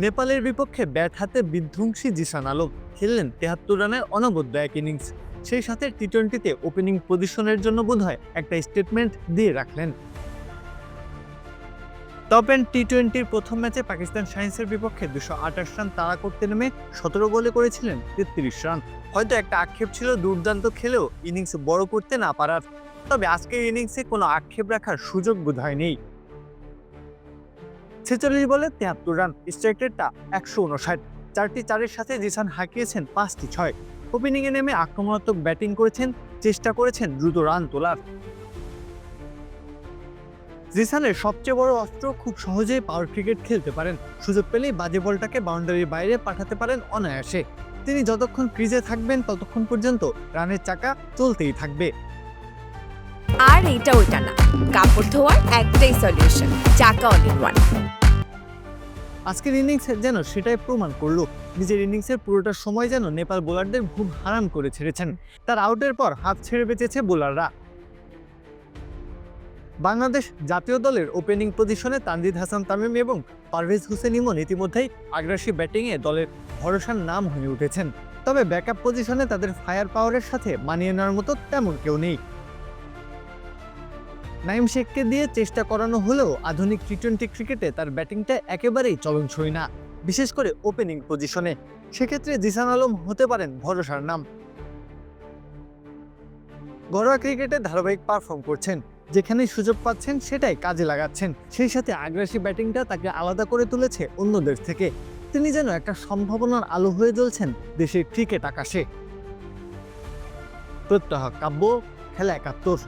নেপালের বিপক্ষে ব্যাট হাতে বিধ্বংসী জিসান আলম খেললেন তেহাত্তর রানের অনবদ্য এক ইনিংস। সেই সাথে টি টোয়েন্টিতে ওপেনিং পজিশনের জন্য বোধহয় একটা স্টেটমেন্ট দিয়ে রাখলেন। টপ এন্ড টি টোয়েন্টির প্রথম ম্যাচে পাকিস্তান সায়েন্সের বিপক্ষে দুশো আঠাশ রান তাড়া করতে নেমে সতেরো বলে করেছিলেন তেত্রিশ রান। হয়তো একটা আক্ষেপ ছিল দুর্দান্ত খেলেও ইনিংস বড় করতে না পারার। তবে আজকের ইনিংসে কোনো আক্ষেপ রাখার সুযোগ বোধহয় নেই। ছেচল্লিশ বলে তেহাত্তর রান। স্ট্রাইক রেটটা একশো উনষাট চারটি চারের সাথে জিসান হাঁকিয়েছেন পাঁচটি ছয়। ওপেনিংয়ে নেমে আক্রমণাত্মক ব্যাটিং করেছেন, চেষ্টা করেছেন দ্রুত রান তোলার। জিসানের সবচেয়ে বড় অস্ত্র খুব সহজেই পাওয়ার ক্রিকেট খেলতে পারেন। সুযোগ পেলেই বাজে বলটাকে বাউন্ডারির বাইরে পাঠাতে পারেন অনায়াসে। তিনি যতক্ষণ ক্রিজে থাকবেন, ততক্ষণ পর্যন্ত রানের চাকা চলতেই থাকবে। আর এটা ওইটা না। কাপড় ধোয়ার একটাই solution Chaka all in one আজকের ইনিংস যেন সেটাই প্রমাণ করল, নিজের ইনিংসের পুরোটা সময় যেন নেপাল বোলারদের ঘুম হারাম করে ছেড়েছেন। তার আউটের পর হাত ছেড়ে বেঁচেছে বোলাররা। বাংলাদেশ জাতীয় দলের ওপেনিং পজিশনে তানজিদ হাসান তামিম এবং পারভেজ হুসেন ইমন ইতিমধ্যেই আগ্রাসী ব্যাটিংয়ে দলের ভরসার নাম হয়ে উঠেছেন। তবে ব্যাকআপ পজিশনে তাদের ফায়ার পাওয়ারের সাথে মানিয়ে নেওয়ার মতো তেমন কেউ নেই। নাইম শেখকে দিয়ে চেষ্টা করানো হলেও আধুনিক টি টোয়েন্টি ক্রিকেটে তার ব্যাটিংটা একেবারেই চলনসই না, বিশেষ করে ওপেনিং পজিশনে সেক্ষেত্রে জিসান আলম হতে পারেন ভরসার নাম। ঘরোয়া ক্রিকেটে ধারাবাহিক পারফর্ম করছেন, যেখানেই সুযোগ পাচ্ছেন সেটাই কাজে লাগাচ্ছেন। সেই সাথে আগ্রাসী ব্যাটিংটা তাকে আলাদা করে তুলেছে অন্যদের থেকে। তিনি যেন একটা সম্ভাবনার আলো হয়ে জ্বলছেন দেশের ক্রিকেট আকাশে। প্রত্যহ কাব্য, খেলা একাত্তর।